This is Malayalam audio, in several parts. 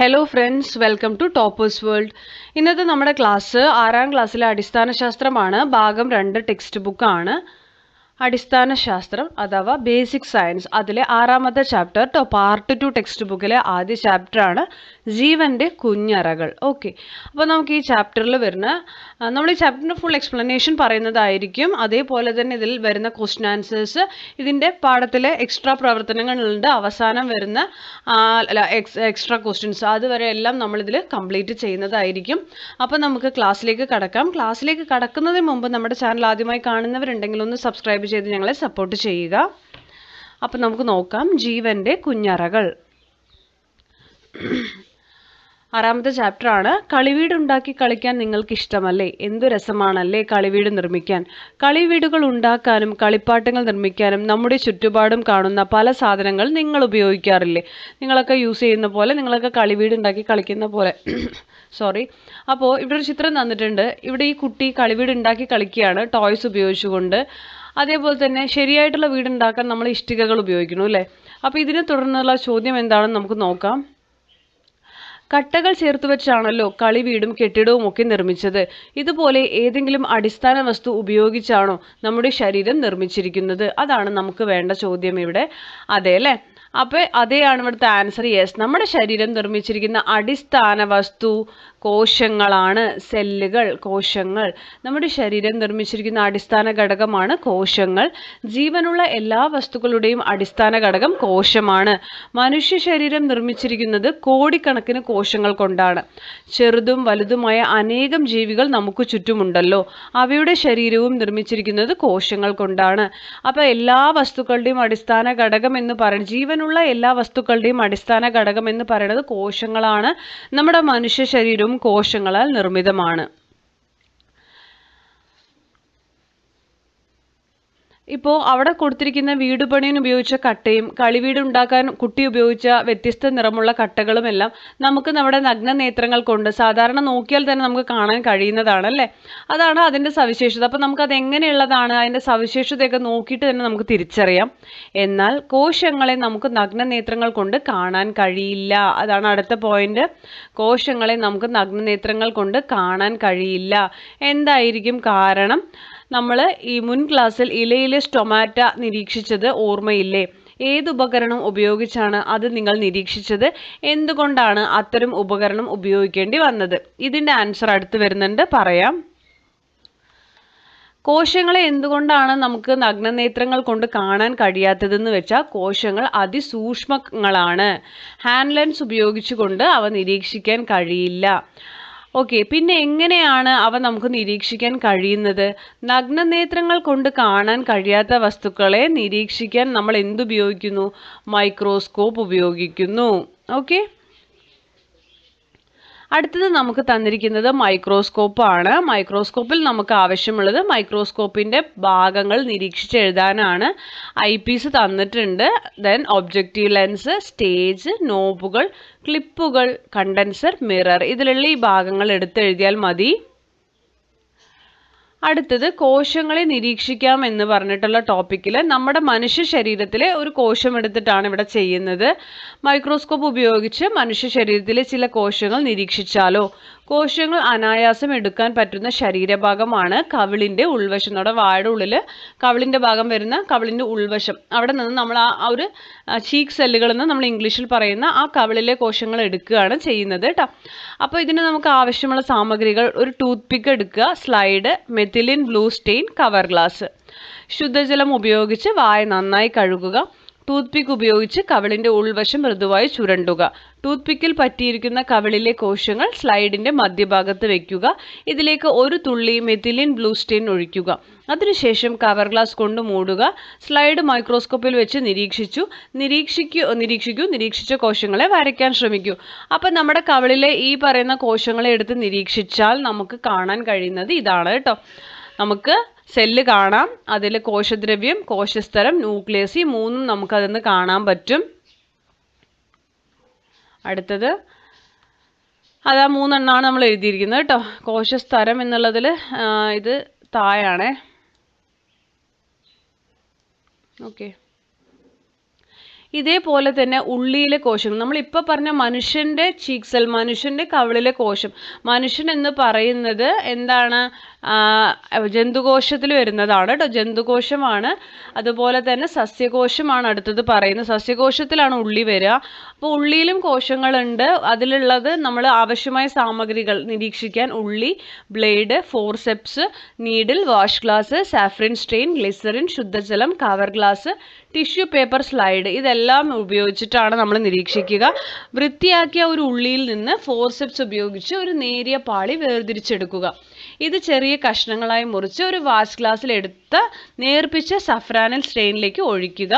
Hello friends welcome to toppers world ഇന്നത്തെ നമ്മുടെ ക്ലാസ് ആറാം ക്ലാസ്സിലെ അടിസ്ഥാന ശാസ്ത്രമാണ് ഭാഗം രണ്ട് ടെക്സ്റ്റ് ബുക്കാണ് അടിസ്ഥാന ശാസ്ത്രം അഥവാ ബേസിക് സയൻസ് അതിലെ ആറാമത്തെ chapter to part two text ബുക്കിലെ ആദ്യ ചാപ്റ്റർ ആണ് ജീവന്റെ കുഞ്ഞറകൾ. ഓക്കെ അപ്പോൾ നമുക്ക് ഈ ചാപ്റ്ററിൽ വരുന്ന നമ്മൾ ഈ ചാപ്റ്ററിന്റെ ഫുൾ എക്സ്പ്ലനേഷൻ പറയുന്നതായിരിക്കും. അതേപോലെ തന്നെ ഇതിൽ വരുന്ന ക്വസ്റ്റ്യൻ ആൻസേഴ്സ് ഇതിന്റെ പാഠത്തിലെ എക്സ്ട്രാ പ്രവർത്തനങ്ങളുണ്ട്. അവസാനം വരുന്ന എക്സ്ട്രാ ക്വസ്റ്റ്യൻസ് അതുവരെ എല്ലാം നമ്മളിതിൽ കംപ്ലീറ്റ് ചെയ്യുന്നതായിരിക്കും. അപ്പോൾ നമുക്ക് ക്ലാസ്സിലേക്ക് കടക്കാം. ക്ലാസ്സിലേക്ക് കടക്കുന്നതിന് മുമ്പ് നമ്മുടെ ചാനൽ ആദ്യമായി കാണുന്നവരുണ്ടെങ്കിൽ ഒന്ന് സബ്സ്ക്രൈബ് ചെയ്ത് ഞങ്ങളെ സപ്പോർട്ട് ചെയ്യുക. അപ്പം നമുക്ക് നോക്കാം. ജീവന്റെ കുഞ്ഞറകൾ. ആറാമത്തെ ചാപ്റ്റർ ആണ്. കളിവീട് ഉണ്ടാക്കി കളിക്കാൻ നിങ്ങൾക്ക് ഇഷ്ടമല്ലേ? എന്തു രസമാണല്ലേ കളിവീട് നിർമ്മിക്കാൻ? കളിവീടുകൾ ഉണ്ടാക്കാനും കളിപ്പാട്ടങ്ങൾ നിർമ്മിക്കാനും നമ്മുടെ ചുറ്റുപാടും കാണുന്ന പല സാധനങ്ങൾ നിങ്ങൾ ഉപയോഗിക്കാറില്ലേ? നിങ്ങളൊക്കെ യൂസ് ചെയ്യുന്ന പോലെ നിങ്ങളൊക്കെ കളിവീട് ഉണ്ടാക്കി കളിക്കുന്ന പോലെ. സോറി അപ്പോൾ ഇവിടെ ഒരു ചിത്രം തന്നിട്ടുണ്ട്. ഇവിടെ ഈ കുട്ടി കളിവീട് ഉണ്ടാക്കി കളിക്കുകയാണ്. ടോയ്സ് ഉപയോഗിച്ചുകൊണ്ട്. അതേപോലെ തന്നെ ശരിയായിട്ടുള്ള വീടുണ്ടാക്കാൻ നമ്മൾ ഇഷ്ടികകൾ ഉപയോഗിക്കുന്നു അല്ലേ? അപ്പോൾ ഇതിനെ തുടർന്നുള്ള ചോദ്യം എന്താണെന്ന് നമുക്ക് നോക്കാം. കട്ടകൾ ചേർത്ത് വെച്ചാണല്ലോ കളി വീടും കെട്ടിടവും ഒക്കെ നിർമ്മിച്ചത്. ഇതുപോലെ ഏതെങ്കിലും അടിസ്ഥാന വസ്തു ഉപയോഗിച്ചാണോ നമ്മുടെ ശരീരം നിർമ്മിച്ചിരിക്കുന്നത്? അതാണ് നമുക്ക് വേണ്ട ചോദ്യം ഇവിടെ. അതെ അല്ലേ? അപ്പോൾ അതേയാണ് ഇവിടുത്തെ ആൻസർ യെസ് നമ്മുടെ ശരീരം നിർമ്മിച്ചിരിക്കുന്ന അടിസ്ഥാന വസ്തു കോശങ്ങളാണ് സെല്ലുകൾ കോശങ്ങൾ. നമ്മുടെ ശരീരം നിർമ്മിച്ചിരിക്കുന്ന അടിസ്ഥാന ഘടകമാണ് കോശങ്ങൾ. ജീവനുള്ള എല്ലാ വസ്തുക്കളുടെയും അടിസ്ഥാന ഘടകം കോശമാണ്. മനുഷ്യ ശരീരം നിർമ്മിച്ചിരിക്കുന്നത് കോടിക്കണക്കിന് കോശങ്ങൾ കൊണ്ടാണ്. ചെറുതും വലുതുമായ അനേകം ജീവികൾ നമുക്ക് ചുറ്റുമുണ്ടല്ലോ. അവയുടെ ശരീരവും നിർമ്മിച്ചിരിക്കുന്നത് കോശങ്ങൾ കൊണ്ടാണ്. അപ്പോൾ എല്ലാ വസ്തുക്കളുടെയും അടിസ്ഥാന ഘടകം എന്ന് പറയുന്നത് ജീവനുള്ള എല്ലാ വസ്തുക്കളുടെയും അടിസ്ഥാന ഘടകം എന്ന് പറയുന്നത് കോശങ്ങളാണ്. നമ്മുടെ മനുഷ്യ കോശങ്ങളാൽ നിർമ്മിതമാണ്. ഇപ്പോൾ അവിടെ കൊടുത്തിരിക്കുന്ന വീട് പണിയിൽ ഉപയോഗിച്ച കട്ടയും കളിവീട് ഉണ്ടാക്കാൻ കുട്ടി ഉപയോഗിച്ച വ്യത്യസ്ത നിറമുള്ള കട്ടകളും എല്ലാം നമുക്ക് നമ്മുടെ നഗ്ന നേത്രങ്ങൾ കൊണ്ട് സാധാരണ നോക്കിയാൽ തന്നെ നമുക്ക് കാണാൻ കഴിയുന്നതാണ് അല്ലേ അതാണ് അതിന്റെ സവിശേഷത. അപ്പോൾ നമുക്കത് എങ്ങനെയുള്ളതാണ്? അതിന്റെ സവിശേഷതയൊക്കെ നോക്കിയിട്ട് തന്നെ നമുക്ക് തിരിച്ചറിയാം. എന്നാൽ കോശങ്ങളെ നമുക്ക് നഗ്ന നേത്രങ്ങൾ കൊണ്ട് കാണാൻ കഴിയില്ല. അതാണ് അടുത്ത പോയിന്റ്. കോശങ്ങളെ നമുക്ക് നഗ്ന നേത്രങ്ങൾ കൊണ്ട് കാണാൻ കഴിയില്ല. എന്തായിരിക്കും കാരണം? നമ്മൾ ഈ മുൻ ക്ലാസ്സിൽ ഇലയിലെ സ്റ്റൊമാറ്റ നിരീക്ഷിച്ചത് ഓർമ്മയില്ലേ? ഏത് ഉപകരണം ഉപയോഗിച്ചാണ് അത് നിങ്ങൾ നിരീക്ഷിച്ചത്? എന്തുകൊണ്ടാണ് അത്തരം ഉപകരണം ഉപയോഗിക്കേണ്ടി വന്നത്? ഇതിന്റെ ആൻസർ അടുത്ത് വരുന്നുണ്ട്. പറയാം. കോശങ്ങളെ എന്തുകൊണ്ടാണ് നമുക്ക് നഗ്നനേത്രങ്ങൾ കൊണ്ട് കാണാൻ കഴിയാത്തതെന്ന് വെച്ചാൽ കോശങ്ങൾ അതിസൂക്ഷ്മങ്ങളാണ്. ഹാൻഡ് ലെൻസ് ഉപയോഗിച്ചുകൊണ്ട് അവ നിരീക്ഷിക്കാൻ കഴിയില്ല. ഓക്കെ പിന്നെ എങ്ങനെയാണ് അവ നമുക്ക് നിരീക്ഷിക്കാൻ കഴിയുന്നത്? നഗ്നനേത്രങ്ങൾ കൊണ്ട് കാണാൻ കഴിയാത്ത വസ്തുക്കളെ നിരീക്ഷിക്കാൻ നമ്മൾ എന്തുപയോഗിക്കുന്നു? മൈക്രോസ്കോപ്പ് ഉപയോഗിക്കുന്നു. ഓക്കെ അടുത്തത് നമുക്ക് തന്നിരിക്കുന്നത് മൈക്രോസ്കോപ്പ് ആണ് മൈക്രോസ്കോപ്പിൽ നമുക്ക് ആവശ്യമുള്ളത് മൈക്രോസ്കോപ്പിന്റെ ഭാഗങ്ങൾ നിരീക്ഷിച്ച് എഴുതാനാണ് ഐ പീസ് തന്നിട്ടുണ്ട്. ദെൻ ഒബ്ജക്റ്റീവ് ലെൻസ് സ്റ്റേജ് നോബുകൾ ക്ലിപ്പുകൾ കണ്ടൻസർ മിറർ ഇതിലുള്ള ഈ ഭാഗങ്ങൾ എടുത്തെഴുതിയാൽ മതി. അടുത്തത് കോശങ്ങളെ നിരീക്ഷിക്കാം എന്ന് പറഞ്ഞിട്ടുള്ള ടോപ്പിക്കിൽ നമ്മുടെ മനുഷ്യ ശരീരത്തിലെ ഒരു കോശം എടുത്തിട്ടാണ് ഇവിടെ ചെയ്യുന്നത്. മൈക്രോസ്കോപ്പ് ഉപയോഗിച്ച് മനുഷ്യ ശരീരത്തിലെ ചില കോശങ്ങൾ നിരീക്ഷിച്ചാലോ? കോശങ്ങൾ അനായാസം എടുക്കാൻ പറ്റുന്ന ശരീരഭാഗമാണ് കവിളിന്റെ ഉൾവശം. നമ്മുടെ വായുടെ ഉള്ളിൽ കവിളിന്റെ ഭാഗം വരുന്ന കവിളിന്റെ ഉൾവശം. അവിടെ നിന്ന് നമ്മൾ ആ ഒരു ചീക്ക് സെല്ലുകൾ എന്ന് നമ്മൾ ഇംഗ്ലീഷിൽ പറയുന്ന ആ കവിളിലെ കോശങ്ങൾ എടുക്കുകയാണ് ചെയ്യുന്നത് കേട്ടോ അപ്പോൾ ഇതിന് നമുക്ക് ആവശ്യമുള്ള സാമഗ്രികൾ ഒരു ടൂത്ത് പിക്ക് എടുക്കുക slide methylene blue stain cover glass ശുദ്ധജലം ഉപയോഗിച്ച് വായ നന്നായി കഴുകുക. ടൂത്ത് പിക്ക് ഉപയോഗിച്ച് കവിളിന്റെ ഉൾവശം മൃദുവായി ചുരണ്ടുക. ടൂത്ത് പിക്കിൽ പറ്റിയിരിക്കുന്ന കവിളിലെ കോശങ്ങൾ സ്ലൈഡിന്റെ മധ്യഭാഗത്ത് വയ്ക്കുക ഇതിലേക്ക് ഒരു തുള്ളി മെത്തിലിൻ ബ്ലൂ സ്റ്റെയിൻ ഒഴിക്കുക. അതിനുശേഷം കവർ ഗ്ലാസ് കൊണ്ട് മൂടുക. സ്ലൈഡ് മൈക്രോസ്കോപ്പിൽ വെച്ച് നിരീക്ഷിച്ചു. നിരീക്ഷിക്കൂ നിരീക്ഷിക്കൂ നിരീക്ഷിച്ച കോശങ്ങളെ വരയ്ക്കാൻ ശ്രമിക്കൂ. അപ്പം നമ്മുടെ കവിളിലെ ഈ പറയുന്ന കോശങ്ങളെ എടുത്ത് നിരീക്ഷിച്ചാൽ നമുക്ക് കാണാൻ കഴിയുന്നത് ഇതാണ് കേട്ടോ. നമുക്ക് സെല്ല് കാണാം. അതിൽ കോശദ്രവ്യം കോശസ്തരം ന്യൂക്ലിയസ് ഈ മൂന്നും നമുക്ക് അതിൽ നിന്ന് കാണാൻ പറ്റും. അടുത്തത് അത് ആ മൂന്നെണ്ണമാണ് നമ്മൾ എഴുതിയിരിക്കുന്നത് കേട്ടോ കോശസ്തരം എന്നുള്ളതിൽ ഇത് താഴാണേ ഓക്കെ. ഇതേപോലെ തന്നെ ഉള്ളിയിലെ കോശങ്ങൾ. നമ്മളിപ്പോൾ പറഞ്ഞ മനുഷ്യന്റെ ചീക്സൽ സെൽ മനുഷ്യന്റെ കവിളിലെ കോശം. മനുഷ്യൻ എന്ന് പറയുന്നത് എന്താണ്? ജന്തുകോശത്തിൽ വരുന്നതാണ് കേട്ടോ ജന്തുകോശമാണ്. അതുപോലെ തന്നെ സസ്യകോശമാണ് അടുത്തത് പറയുന്നത്. സസ്യകോശത്തിലാണ് ഉള്ളി വരിക അപ്പോൾ ഉള്ളിയിലും കോശങ്ങളുണ്ട്. അതിലുള്ളത് നമ്മൾ ആവശ്യമായ സാമഗ്രികൾ നിരീക്ഷിക്കാൻ ഉള്ളി blade forceps needle watch glass safranin strain glycerine ശുദ്ധജലം cover glass tissue paper slide. ഇതെല്ലാം ഉപയോഗിച്ചിട്ടാണ് നമ്മൾ നിരീക്ഷിക്കുക. വൃത്തിയാക്കിയ ഒരു ഉള്ളിയിൽ നിന്ന് ഫോർസെപ്സ് ഉപയോഗിച്ച് ഒരു നേരിയ പാളി വേർതിരിച്ചെടുക്കുക. ഇത് ചെറിയ കഷ്ണങ്ങളായി മുറിച്ച് ഒരു വാസ് ഗ്ലാസ്സിൽ എടുത്ത് നേർപ്പിച്ച സഫ്രാനൽ സ്റ്റെയിനിലേക്ക് ഒഴിക്കുക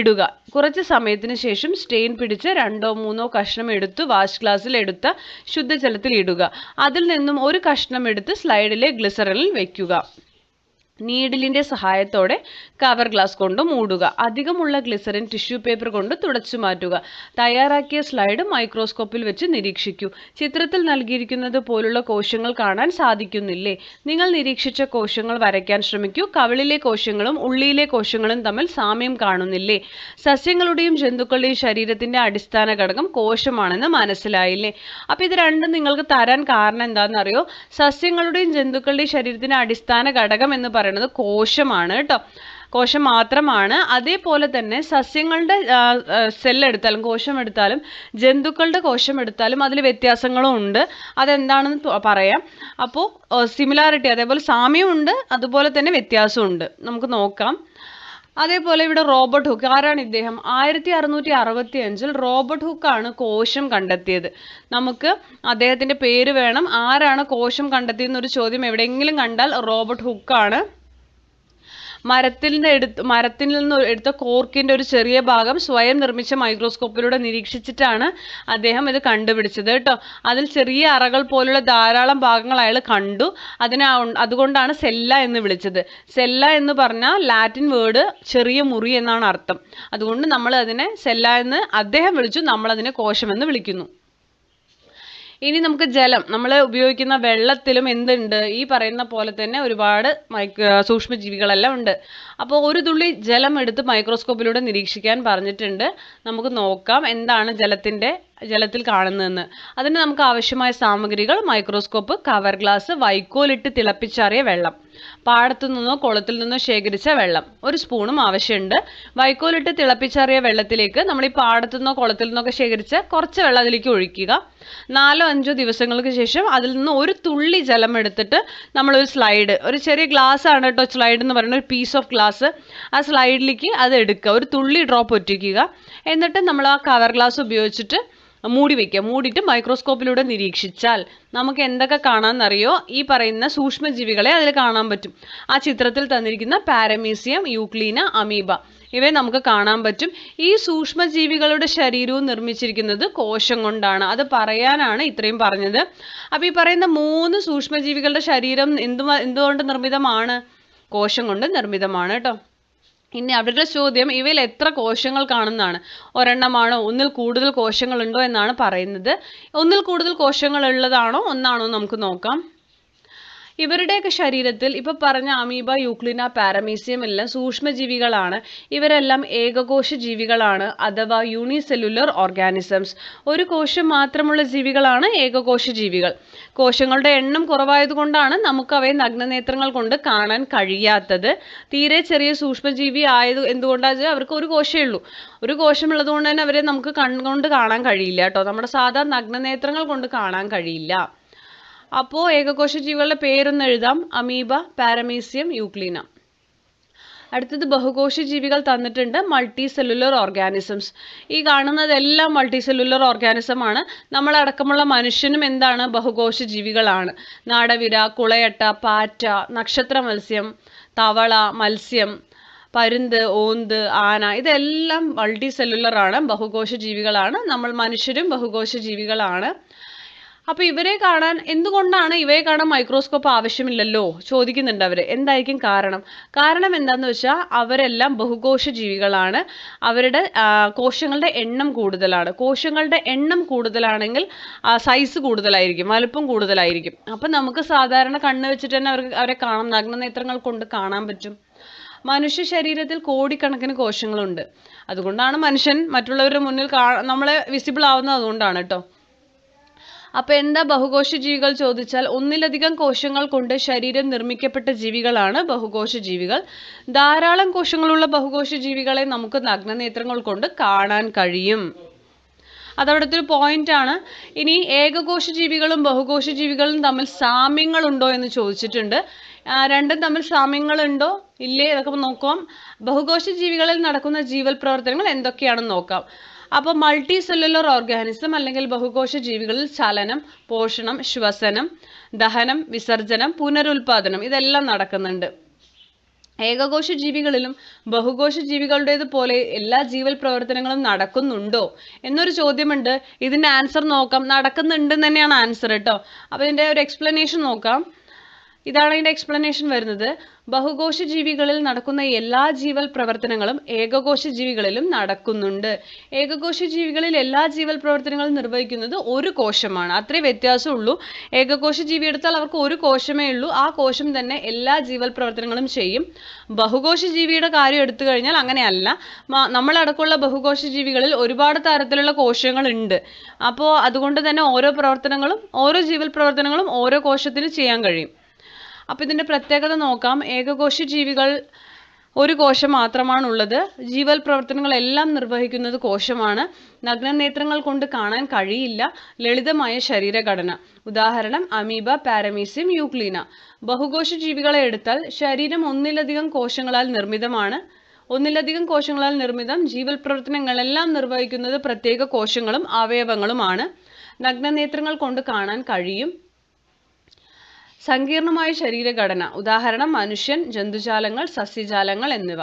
ഇടുക. കുറച്ച് സമയത്തിന് ശേഷം സ്റ്റെയിൻ പിടിച്ച് രണ്ടോ മൂന്നോ കഷ്ണം എടുത്ത് വാഷ് ഗ്ലാസ്സിൽ എടുത്ത് ശുദ്ധജലത്തിൽ ഇടുക. അതിൽ നിന്നും ഒരു കഷ്ണം എടുത്ത് സ്ലൈഡിലെ ഗ്ലിസറിനിൽ വെക്കുക. നീഡിലിന്റെ സഹായത്തോടെ കവർ ഗ്ലാസ് കൊണ്ട് മൂടുക. അധികമുള്ള ഗ്ലിസറിൻ ടിഷ്യൂ പേപ്പർ കൊണ്ട് തുടച്ചു മാറ്റുക. തയ്യാറാക്കിയ സ്ലൈഡ് മൈക്രോസ്കോപ്പിൽ വെച്ച് നിരീക്ഷിക്കൂ. ചിത്രത്തിൽ നൽകിയിരിക്കുന്നത് പോലുള്ള കോശങ്ങൾ കാണാൻ സാധിക്കുന്നില്ലേ? നിങ്ങൾ നിരീക്ഷിച്ച കോശങ്ങൾ വരയ്ക്കാൻ ശ്രമിക്കൂ. കവിളിലെ കോശങ്ങളും ഉള്ളിയിലെ കോശങ്ങളും തമ്മിൽ സാമ്യം കാണുന്നില്ലേ? സസ്യങ്ങളുടെയും ജന്തുക്കളുടെയും ശരീരത്തിന്റെ അടിസ്ഥാന ഘടകം കോശമാണെന്ന് മനസ്സിലായില്ലേ? അപ്പോൾ ഇത് രണ്ടും നിങ്ങൾക്ക് തരാൻ കാരണം എന്താണെന്നറിയോ? സസ്യങ്ങളുടെയും ജന്തുക്കളുടെയും ശരീരത്തിന്റെ അടിസ്ഥാന ഘടകം എന്ന് പറയുന്നത് കോശമാണ് കേട്ടോ. കോശം മാത്രമാണ്. അതേപോലെ തന്നെ സസ്യങ്ങളുടെ സെല്ലെടുത്താലും കോശം എടുത്താലും ജന്തുക്കളുടെ കോശം എടുത്താലും അതിൽ വ്യത്യാസങ്ങളും ഉണ്ട്. അതെന്താണെന്ന് പറയാം. അപ്പോൾ സിമിലാരിറ്റി അതേപോലെ സാമ്യമുണ്ട് അതുപോലെ തന്നെ വ്യത്യാസമുണ്ട് നമുക്ക് നോക്കാം. അതേപോലെ ഇവിടെ റോബർട്ട് ഹുക്ക് ആരാണ് ഇദ്ദേഹം? ആയിരത്തി അറുന്നൂറ്റി അറുപത്തി അഞ്ചിൽ റോബർട്ട് ഹുക്കാണ് കോശം കണ്ടെത്തിയത്. നമുക്ക് അദ്ദേഹത്തിന്റെ പേര് വേണം. ആരാണ് കോശം കണ്ടെത്തിയെന്നൊരു ചോദ്യം എവിടെയെങ്കിലും കണ്ടാൽ റോബർട്ട് ഹുക്കാണ്. മരത്തിന്റെ എടുത്ത് മരത്തിൽ നിന്ന് എടുത്ത കോർക്കിന്റെ ഒരു ചെറിയ ഭാഗം സ്വയം നിർമ്മിച്ച മൈക്രോസ്കോപ്പിലൂടെ നിരീക്ഷിച്ചിട്ടാണ് അദ്ദേഹം ഇത് കണ്ടുപിടിച്ചത് കേട്ടോ. അതിൽ ചെറിയ അറകൾ പോലുള്ള ധാരാളം ഭാഗങ്ങൾ അയാൾ കണ്ടു. അതിനെ അതുകൊണ്ടാണ് സെല്ല എന്ന് വിളിച്ചത്. സെല്ല എന്ന് പറഞ്ഞാൽ ലാറ്റിൻ വേർഡ് ചെറിയ മുറി എന്നാണ് അർത്ഥം. അതുകൊണ്ട് നമ്മൾ അതിനെ സെല്ല എന്ന് അദ്ദേഹം വിളിച്ചു നമ്മൾ അതിനെ കോശമെന്ന് വിളിക്കുന്നു. ഇനി നമുക്ക് ജലം. നമ്മൾ ഉപയോഗിക്കുന്ന വെള്ളത്തിലും എന്തുണ്ട്? ഈ പറയുന്ന പോലെ തന്നെ ഒരുപാട് മൈക്രോ സൂക്ഷ്മജീവികളെല്ലാം ഉണ്ട്. അപ്പോൾ ഒരു തുള്ളി ജലം എടുത്ത് മൈക്രോസ്കോപ്പിലൂടെ നിരീക്ഷിക്കാൻ പറഞ്ഞിട്ടുണ്ട്. നമുക്ക് നോക്കാം എന്താണ് ജലത്തിന്റെ ജലത്തിൽ കാണുന്നതെന്ന്. അതിന് നമുക്ക് ആവശ്യമായ സാമഗ്രികൾ മൈക്രോസ്കോപ്പ് കവർ ഗ്ലാസ് വൈക്കോലിട്ട് തിളപ്പിച്ചാറിയ വെള്ളം പാടത്തു നിന്നോ കുളത്തിൽ നിന്നോ ശേഖരിച്ച വെള്ളം ഒരു സ്പൂണും ആവശ്യമുണ്ട്. വൈക്കോലിട്ട് തിളപ്പിച്ചാറിയ വെള്ളത്തിലേക്ക് നമ്മൾ ഈ പാടത്തു നിന്നോ കുളത്തിൽ നിന്നൊക്കെ ശേഖരിച്ച കുറച്ച് വെള്ളം അതിലേക്ക് ഒഴിക്കുക. നാലോ അഞ്ചോ ദിവസങ്ങൾക്ക് ശേഷം അതിൽ നിന്ന് ഒരു തുള്ളി ജലം എടുത്തിട്ട് നമ്മളൊരു സ്ലൈഡ് ഒരു ചെറിയ ഗ്ലാസ് ആണ് കേട്ടോ സ്ലൈഡ് എന്ന് പറയുന്ന ഒരു പീസ് ഓഫ് ഗ്ലാസ് ആ സ്ലൈഡിലേക്ക് അത് എടുക്കുക. ഒരു തുള്ളി ഡ്രോപ്പ് ഒറ്റിക്കുക. എന്നിട്ട് നമ്മൾ ആ കവർ ഗ്ലാസ് ഉപയോഗിച്ചിട്ട് മൂടി വെക്കുക. മൂടിയിട്ട് മൈക്രോസ്കോപ്പിലൂടെ നിരീക്ഷിച്ചാൽ നമുക്ക് എന്തൊക്കെ കാണാമെന്നറിയോ? ഈ പറയുന്ന സൂക്ഷ്മജീവികളെ അതിൽ കാണാൻ പറ്റും. ആ ചിത്രത്തിൽ തന്നിരിക്കുന്ന പാരമീസിയം യൂക്ലീന അമീബ ഇവയെ നമുക്ക് കാണാൻ പറ്റും. ഈ സൂക്ഷ്മജീവികളുടെ ശരീരവും നിർമ്മിച്ചിരിക്കുന്നത് കോശം കൊണ്ടാണ്. അത് പറയാനാണ് ഇത്രയും പറഞ്ഞത്. അപ്പോൾ ഈ പറയുന്ന മൂന്ന് സൂക്ഷ്മജീവികളുടെ ശരീരം എന്തു എന്തുകൊണ്ട് നിർമ്മിതമാണ്? കോശം കൊണ്ട് നിർമ്മിതമാണ് കേട്ടോ. ഇനി അവരുടെ ചോദ്യം ഇവയിൽ എത്ര കോശങ്ങൾ കാണുന്നതാണ്? ഒരെണ്ണമാണോ? ഒന്നിൽ കൂടുതൽ കോശങ്ങളുണ്ടോ എന്നാണ് പറയുന്നത്. ഒന്നിൽ കൂടുതൽ കോശങ്ങൾ ഉള്ളതാണോ? ഒന്നാണോ നമുക്ക് നോക്കാം. ഇവരുടെയൊക്കെ ശരീരത്തിൽ ഇപ്പൊ പറഞ്ഞ അമീബ യൂക്ലിന പാരമീസിയം എല്ലാം സൂക്ഷ്മജീവികളാണ്. ഇവരെല്ലാം ഏകകോശ ജീവികളാണ് അഥവാ യൂണിസെല്ലുലർ ഓർഗാനിസംസ്. ഒരു കോശം മാത്രമുള്ള ജീവികളാണ് ഏകകോശ ജീവികൾ കോശങ്ങളുടെ എണ്ണം കുറവായതുകൊണ്ടാണ് നമുക്ക് അവയെ നഗ്നനേത്രങ്ങൾ കൊണ്ട് കാണാൻ കഴിയാത്തത്. തീരെ ചെറിയ സൂക്ഷ്മജീവി ആയത് എന്തുകൊണ്ടാണ് അവർക്ക് ഒരു കോശമേ ഉള്ളൂ. ഒരു കോശമുള്ളത് കൊണ്ട് തന്നെ അവരെ നമുക്ക് കണ്ണുകൊണ്ട് കാണാൻ കഴിയില്ല കേട്ടോ. നമ്മുടെ സാധാ നഗ്നനേത്രങ്ങൾ കൊണ്ട് കാണാൻ കഴിയില്ല. അപ്പോൾ ഏകകോശ ജീവികളുടെ പേരൊന്ന് എഴുതാം. Amoeba paramecium euglena. അടുത്തത് ബഹുകോശ ജീവികൾ തന്നിട്ടുണ്ട് മൾട്ടി സെല്ലുലർ ഓർഗാനിസംസ്. ഈ കാണുന്നതെല്ലാം മൾട്ടി സെല്ലുലർ ഓർഗാനിസം ആണ് നമ്മളടക്കമുള്ള മനുഷ്യനും എന്താണ്? ബഹുകോശ ജീവികളാണ് നാടവിര കുളയട്ട പാറ്റ നക്ഷത്ര മത്സ്യം തവള മത്സ്യം പരുന്ത് ഓന്ത് ആന ഇതെല്ലാം മൾട്ടി സെല്ലുലർ ആണ് ബഹുകോശ ജീവികളാണ് നമ്മൾ മനുഷ്യരും ബഹുകോശ ജീവികളാണ് അപ്പൊ ഇവരെ കാണാൻ എന്തുകൊണ്ടാണ് ഇവയെ കാണാൻ മൈക്രോസ്കോപ്പ് ആവശ്യമില്ലല്ലോ? ചോദിക്കുന്നുണ്ട് അവർ. എന്തായിരിക്കും കാരണം? കാരണം എന്താന്ന് വെച്ചാൽ അവരെല്ലാം ബഹുകോശ ജീവികളാണ്. അവരുടെ കോശങ്ങളുടെ എണ്ണം കൂടുതലാണ്. കോശങ്ങളുടെ എണ്ണം കൂടുതലാണെങ്കിൽ സൈസ് കൂടുതലായിരിക്കും വലുപ്പം കൂടുതലായിരിക്കും. അപ്പൊ നമുക്ക് സാധാരണ കണ്ണ് വെച്ചിട്ട് തന്നെ അവർക്ക് അവരെ കാണാം. നഗ്നനേത്രങ്ങൾ കൊണ്ട് കാണാൻ പറ്റും. മനുഷ്യ ശരീരത്തിൽ കോടിക്കണക്കിന് കോശങ്ങളുണ്ട്. അതുകൊണ്ടാണ് മനുഷ്യൻ മറ്റുള്ളവരുടെ മുന്നിൽ കാ നമ്മളെ വിസിബിൾ ആവുന്നത് അതുകൊണ്ടാണ് കേട്ടോ. അപ്പൊ എന്താ ബഹുകോശ ജീവികൾ ചോദിച്ചാൽ ഒന്നിലധികം കോശങ്ങൾ കൊണ്ട് ശരീരം നിർമ്മിക്കപ്പെട്ട ജീവികളാണ് ബഹുകോശ ജീവികൾ ധാരാളം കോശങ്ങളുള്ള ബഹുകോശ ജീവികളെ നമുക്ക് നഗ്നനേത്രങ്ങൾ കൊണ്ട് കാണാൻ കഴിയും. അതവിടുത്തെ ഒരു പോയിന്റ് ആണ്. ഇനി ഏകകോശ ജീവികളും ബഹുകോശ ജീവികളും തമ്മിൽ സാമ്യങ്ങൾ ഉണ്ടോ എന്ന് ചോദിച്ചിട്ടുണ്ട്. രണ്ടും തമ്മിൽ സാമ്യങ്ങൾ ഉണ്ടോ? ഇല്ലേ? ഇതൊക്കെ നോക്കാം. ബഹുകോശ ജീവികളിൽ നടക്കുന്ന ജീവൽ പ്രവർത്തനങ്ങൾ എന്തൊക്കെയാണെന്ന് നോക്കാം. അപ്പോൾ മൾട്ടി സെല്ലുലർ ഓർഗാനിസം അല്ലെങ്കിൽ ബഹുകോശ ജീവികളിൽ ചലനം പോഷണം ശ്വസനം ദഹനം വിസർജനം പുനരുൽപാദനം ഇതെല്ലാം നടക്കുന്നുണ്ട്. ഏകകോശ ജീവികളിലും ബഹുകോശ ജീവികളുടേത് പോലെ എല്ലാ ജീവൽ പ്രവർത്തനങ്ങളും നടക്കുന്നുണ്ടോ? എന്നൊരു ചോദ്യമുണ്ട്. ഇതിന്റെ ആൻസർ നോക്കാം. നടക്കുന്നുണ്ട് തന്നെയാണ് ആൻസർ കേട്ടോ അപ്പോൾ ഇതിന്റെ ഒരു എക്സ്പ്ലനേഷൻ നോക്കാം. ഇതാണ് അതിന്റെ എക്സ്പ്ലനേഷൻ വരുന്നത്. ബഹുകോശ ജീവികളിൽ നടക്കുന്ന എല്ലാ ജീവൽ പ്രവർത്തനങ്ങളും ഏകകോശ ജീവികളിലും നടക്കുന്നുണ്ട്. ഏകകോശ ജീവികളിൽ എല്ലാ ജീവൽ പ്രവർത്തനങ്ങളും നിർവഹിക്കുന്നത് ഒരു കോശമാണ്. അത്രേ വ്യത്യാസമുള്ളൂ. ഏകകോശ ജീവി എടുത്താൽ അവർക്ക് ഒരു കോശമേ ഉള്ളൂ. ആ കോശം തന്നെ എല്ലാ ജീവൽ പ്രവർത്തനങ്ങളും ചെയ്യും. ബഹുകോശ ജീവിയുടെ കാര്യം എടുത്തു കഴിഞ്ഞാൽ അങ്ങനെയല്ല. നമ്മളടക്കമുള്ള ബഹുകോശ ജീവികളിൽ ഒരുപാട് തരത്തിലുള്ള കോശങ്ങളുണ്ട്. അപ്പോൾ അതുകൊണ്ട് തന്നെ ഓരോ പ്രവർത്തനങ്ങളും ഓരോ ജീവൽ പ്രവർത്തനങ്ങളും ഓരോ കോശത്തിന് ചെയ്യാൻ കഴിയും. അപ്പോൾ ഇതിന്റെ പ്രത്യേകത നോക്കാം. ഏകകോശ ജീവികൾ ഒരു കോശം മാത്രമാണുള്ളത്. ജീവൽ പ്രവർത്തനങ്ങളെല്ലാം നിർവഹിക്കുന്നത് കോശമാണ്. നഗ്നനേത്രങ്ങൾ കൊണ്ട് കാണാൻ കഴിയില്ല. ലളിതമായ ശരീരഘടന. ഉദാഹരണം അമീബ പാരമീസിയം യൂക്ലീന. ബഹുകോശ ജീവികളെ എടുത്താൽ ശരീരം ഒന്നിലധികം കോശങ്ങളാൽ നിർമ്മിതമാണ്. ഒന്നിലധികം കോശങ്ങളാൽ നിർമ്മിതം ജീവൽ പ്രവർത്തനങ്ങളെല്ലാം നിർവഹിക്കുന്നത് പ്രത്യേക കോശങ്ങളും അവയവങ്ങളുമാണ്. നഗ്നനേത്രങ്ങൾ കൊണ്ട് കാണാൻ കഴിയും. സങ്കീർണമായ ശരീരഘടന ഉദാഹരണം മനുഷ്യൻ ജന്തുജാലങ്ങൾ സസ്യജാലങ്ങൾ എന്നിവ.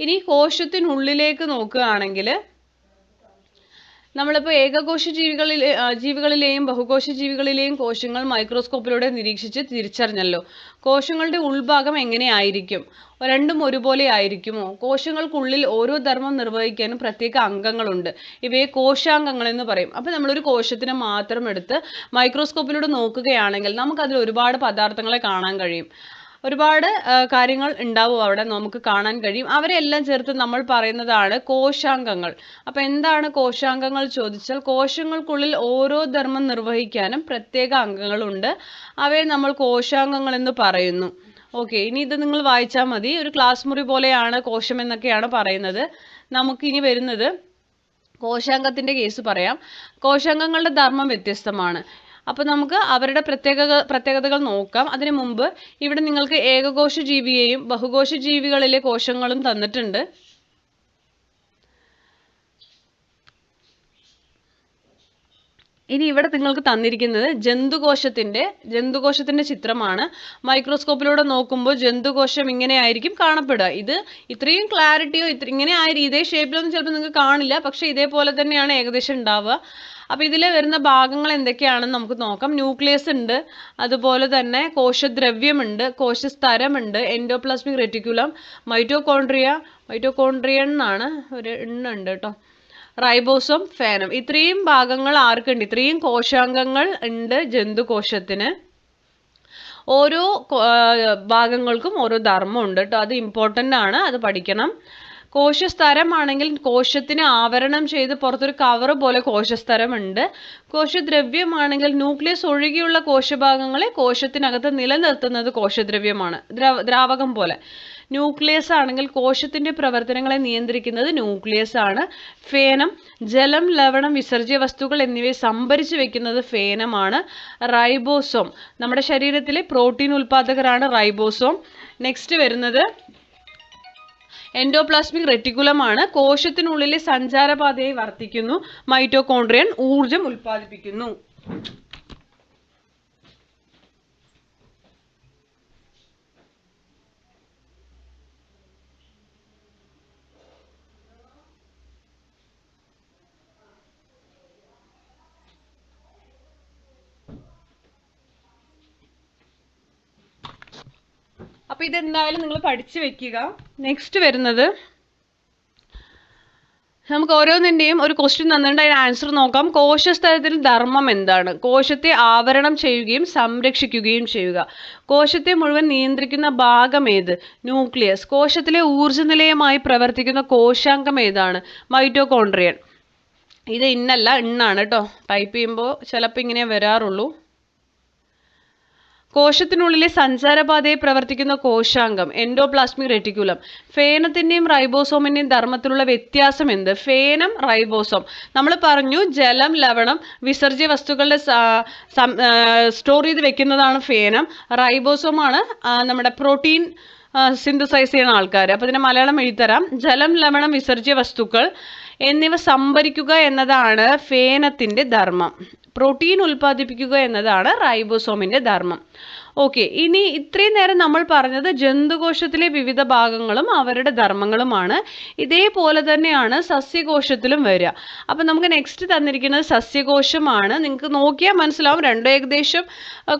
ഇനി കോശത്തിനുള്ളിലേക്ക് നോക്കുകയാണെങ്കിൽ നമ്മളിപ്പോൾ ഏകകോശ ജീവികളിലെ ആ, ജീവികളിലെയും ബഹുകോശ ജീവികളിലെയും കോശങ്ങൾ മൈക്രോസ്കോപ്പിലൂടെ നിരീക്ഷിച്ച് തിരിച്ചറിഞ്ഞല്ലോ. കോശങ്ങളുടെ ഉൾഭാഗം എങ്ങനെയായിരിക്കും രണ്ടും ഒരുപോലെ ആയിരിക്കുമോ? കോശങ്ങൾക്കുള്ളിൽ ഓരോ ധർമ്മം നിർവഹിക്കാനും പ്രത്യേക അംഗങ്ങളുണ്ട്. ഇവയെ കോശാംഗങ്ങൾ എന്ന് പറയും. അപ്പോൾ നമ്മളൊരു കോശത്തിനെ മാത്രം എടുത്ത് മൈക്രോസ്കോപ്പിലൂടെ നോക്കുകയാണെങ്കിൽ നമുക്കതിൽ ഒരുപാട് പദാർത്ഥങ്ങളെ കാണാൻ കഴിയും. ഒരുപാട് കാര്യങ്ങൾ ഉണ്ടാവും അവിടെ നമുക്ക് കാണാൻ കഴിയും. അവരെല്ലാം ചേർത്ത് നമ്മൾ പറയുന്നതാണ് കോശാംഗങ്ങൾ. അപ്പൊ എന്താണ് കോശാംഗങ്ങൾ ചോദിച്ചാൽ കോശങ്ങൾക്കുള്ളിൽ ഓരോ ധർമ്മം നിർവഹിക്കാനും പ്രത്യേക അംഗങ്ങളുണ്ട്. അവയെ നമ്മൾ കോശാംഗങ്ങൾ എന്ന് പറയുന്നു. ഓക്കെ ഇനി ഇത് നിങ്ങൾ വായിച്ചാൽ മതി. ഒരു ക്ലാസ് മുറി പോലെയാണ് കോശം എന്നൊക്കെയാണ് പറയുന്നത്. നമുക്ക് ഇനി വരുന്നത് കോശാംഗത്തിന്റെ കേസ് പറയാം. കോശാംഗങ്ങളുടെ ധർമ്മം വ്യത്യസ്തമാണ്. അപ്പോൾ നമുക്ക് അവരുടെ പ്രത്യേക പ്രത്യേകതകൾ നോക്കാം. അതിനു മുമ്പ് ഇവിടെ നിങ്ങൾക്ക് ഏകകോശ ജീവിയെയും ബഹുകോശ ജീവികളിലെ കോശങ്ങളും തന്നിട്ടുണ്ട്. ഇനി ഇവിടെ നിങ്ങൾക്ക് തന്നിരിക്കുന്നത് ജന്തുകോശത്തിന്റെ ജന്തുകോശത്തിന്റെ ചിത്രമാണ്. മൈക്രോസ്കോപ്പിലൂടെ നോക്കുമ്പോൾ ജന്തുകോശം ഇങ്ങനെ ആയിരിക്കും കാണപ്പെടുക. ഇത് ഇത്രയും ക്ലാരിറ്റിയോ ഇത്ര ഇങ്ങനെ ആയ ഇതേ ഷേപ്പിലൊന്നും ചിലപ്പോൾ നിങ്ങൾക്ക് കാണില്ല. പക്ഷേ ഇതേപോലെ തന്നെയാണ് ഏകദേശം ഉണ്ടാവുക. അപ്പോൾ ഇതിൽ വരുന്ന ഭാഗങ്ങൾ എന്തൊക്കെയാണെന്ന് നമുക്ക് നോക്കാം. ന്യൂക്ലിയസ് ഉണ്ട് അതുപോലെ തന്നെ കോശദ്രവ്യമുണ്ട് കോശസ്തരമുണ്ട് എൻഡോപ്ലാസ്മിക് റെറ്റിക്കുലം മൈറ്റോകോൺട്രിയ മൈറ്റോകോൺട്രിയൻ എന്നാണ് ഒരു എണ്ണുണ്ട് കേട്ടോ. റൈബോസോം ഫാനം. ഇത്രയും ഭാഗങ്ങൾ ആർക്കുണ്ട്? ഇത്രയും കോശാംഗങ്ങൾ ഉണ്ട് ജന്തുകോശത്തിന്. ഓരോ ഭാഗങ്ങൾക്കും ഓരോ ധർമ്മമുണ്ട് കേട്ടോ. അത് ഇമ്പോർട്ടന്റ് ആണ്. അത് പഠിക്കണം. കോശസ്തരമാണെങ്കിൽ കോശത്തിന് ആവരണം ചെയ്ത് പുറത്തൊരു കവർ പോലെ കോശസ്തരമുണ്ട്. കോശദ്രവ്യമാണെങ്കിൽ ന്യൂക്ലിയസ് ഒഴികെയുള്ള കോശഭാഗങ്ങളെ കോശത്തിനകത്ത് നിലനിർത്തുന്നത് കോശദ്രവ്യമാണ്. ദ്രവ ദ്രാവകം പോലെ. ന്യൂക്ലിയസ് ആണെങ്കിൽ കോശത്തിന്റെ പ്രവർത്തനങ്ങളെ നിയന്ത്രിക്കുന്നത് ന്യൂക്ലിയസ് ആണ്. ഫേനം ജലം ലവണം വിസർജ്യ വസ്തുക്കൾ എന്നിവയെ സംഭരിച്ചു വെക്കുന്നത് ഫേനമാണ്. റൈബോസോം. നമ്മുടെ ശരീരത്തിലെ പ്രോട്ടീൻ ഉൽപാദകരാണ് റൈബോസോം. നെക്സ്റ്റ് വരുന്നത് എൻഡോപ്ലാസ്മിക് റെറ്റിക്കുലമാണ്. കോശത്തിനുള്ളിലെ സഞ്ചാരപാതയായി വർത്തിക്കുന്നു മൈറ്റോകോൺഡ്രിയൻ ഊർജം ഉൽപ്പാദിപ്പിക്കുന്നു. അപ്പൊ ഇതെന്തായാലും നിങ്ങൾ പഠിച്ചു വെക്കുക. നെക്സ്റ്റ് വരുന്നത് നമുക്ക് ഓരോന്നിന്റെയും ഒരു ക്വസ്റ്റ്യൻ തന്നിട്ട് അതിന് ആൻസർ നോക്കാം. കോശസ്ഥലത്തിൽ ധർമ്മം എന്താണ്? കോശത്തെ ആവരണം ചെയ്യുകയും സംരക്ഷിക്കുകയും ചെയ്യുക. കോശത്തെ മുഴുവൻ നിയന്ത്രിക്കുന്ന ഭാഗം ഏത്? ന്യൂക്ലിയസ് കോശത്തിലെ ഊർജ നിലയമായി പ്രവർത്തിക്കുന്ന കോശാംഗം ഏതാണ്? മൈറ്റോകോൺട്രിയൻ ഇത് ഇന്നല്ല ഇണ്ണാണ് കേട്ടോ. ടൈപ്പ് ചെയ്യുമ്പോൾ ചിലപ്പോൾ ഇങ്ങനെ വരാറുള്ളൂ. കോശത്തിനുള്ളിലെ സഞ്ചാരപാതയെ പ്രവർത്തിക്കുന്ന കോശാംഗം എൻഡോപ്ലാസ്മിക് റെറ്റിക്കുലം. ഫേനത്തിന്റെയും റൈബോസോമിന്റെയും ധർമ്മത്തിലുള്ള വ്യത്യാസം എന്ത്? ഫേനം റൈബോസോം. നമ്മൾ പറഞ്ഞു ജലം ലവണം വിസർജ്യ വസ്തുക്കളുടെ സ്റ്റോർ ചെയ്ത് വെക്കുന്നതാണ് ഫേനം. റൈബോസോമാണ് നമ്മുടെ പ്രോട്ടീൻ സിന്തസൈസ് ചെയ്യുന്ന ആൾക്കാർ അപ്പോൾ ഇതിന് മലയാളം എഴുതി തരാം ജലം ലവണം വിസർജ്യ വസ്തുക്കൾ എന്നിവ സംഭരിക്കുക എന്നതാണ് ഫേനത്തിന്റെ ധർമ്മം. പ്രോട്ടീൻ ഉൽപ്പാദിപ്പിക്കുക എന്നതാണ് റൈബോസോമിന്റെ ധർമ്മം. ഓക്കെ ഇനി ഇത്രയും നേരം നമ്മൾ പറഞ്ഞത് ജന്തുകോശത്തിലെ വിവിധ ഭാഗങ്ങളും അവരുടെ ധർമ്മങ്ങളുമാണ്. ഇതേപോലെ തന്നെയാണ് സസ്യകോശത്തിലും വരിക. അപ്പം നമുക്ക് നെക്സ്റ്റ് തന്നിരിക്കുന്നത് സസ്യകോശമാണ്. നിങ്ങൾക്ക് നോക്കിയാൽ മനസ്സിലാവും രണ്ടും ഏകദേശം